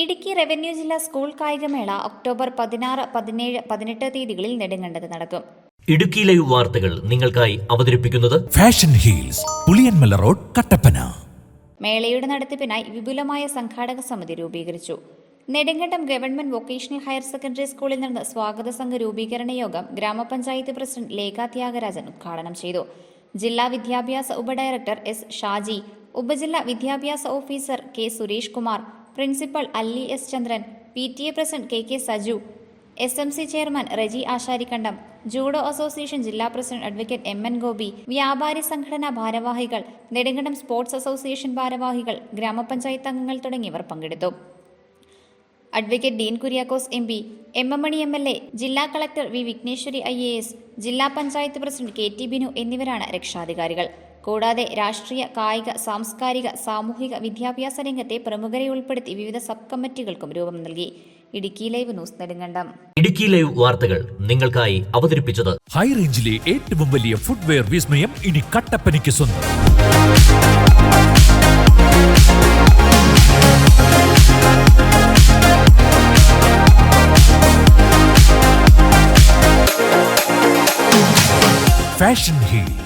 Idukki revenue ജില്ലാ school കായികമേള October പതിനാറ് പതിനേഴ് പതിനെട്ട് തീയതികളിൽ നെടുങ്കണ്ടത് നടക്കും. ഇടുക്കി ലൈവ് വാർത്തകൾ നിങ്ങൾക്കായി അവതരിപ്പിക്കുന്നത് fashion heels Puliyanmala road Kattappana. മേളയുടെ നടത്തിപ്പിനായി വിപുലമായ സംഘാടക സമിതി രൂപീകരിച്ചു. Nedumkandam government vocational higher secondary സ്കൂളിൽ നടന്ന സ്വാഗത സംഘ രൂപീകരണ യോഗം ഗ്രാമപഞ്ചായത്ത് പ്രസിഡന്റ് ലേഖ ത്യാഗരാജൻ ഉദ്ഘാടനം ചെയ്തു. ജില്ലാ വിദ്യാഭ്യാസ ഉപഡയറക്ടർ എസ് ഷാജി ഉപജില്ലാ വിദ്യാഭ്യാസ officer K Suresh Kumar principal Alli S Chandran P T A president K K Saju S M C chairman Reji Asharikandam judo association ജില്ലാ president advocate M N Gopi വ്യാപാരി സംഘടനാ ഭാരവാഹികൾ നെടുങ്കണ്ടം സ്പോർട്സ് അസോസിയേഷൻ ഭാരവാഹികൾ ഗ്രാമപഞ്ചായത്ത് അംഗങ്ങൾ തുടങ്ങിയവർ പങ്കെടുത്തു. Advocate Dean Kuriakose M P M M Mani M L A ജില്ലാ collector V Vigneshwari I A S ജില്ലാ panchayat president K T Binu എന്നിവരാണ് രക്ഷാധികാരികൾ. കൂടാതെ രാഷ്ട്രീയ കായിക സാംസ്കാരിക സാമൂഹിക വിദ്യാഭ്യാസ രംഗത്തെ പ്രമുഖരെ ഉൾപ്പെടുത്തി വിവിധ സബ് കമ്മിറ്റികൾക്കും രൂപം നൽകി. Idukki live news Nedumkandam. Idukki live വാർത്തകൾ നിങ്ങൾക്കായി അവതരിപ്പിച്ചത്. ഹൈ റേഞ്ചിലെ ഏറ്റവും വലിയ ഫുട്വെയർ വിസ്മയം ഇനി കട്ടപ്പനയ്ക്ക് സ്വന്തം. Fashion heels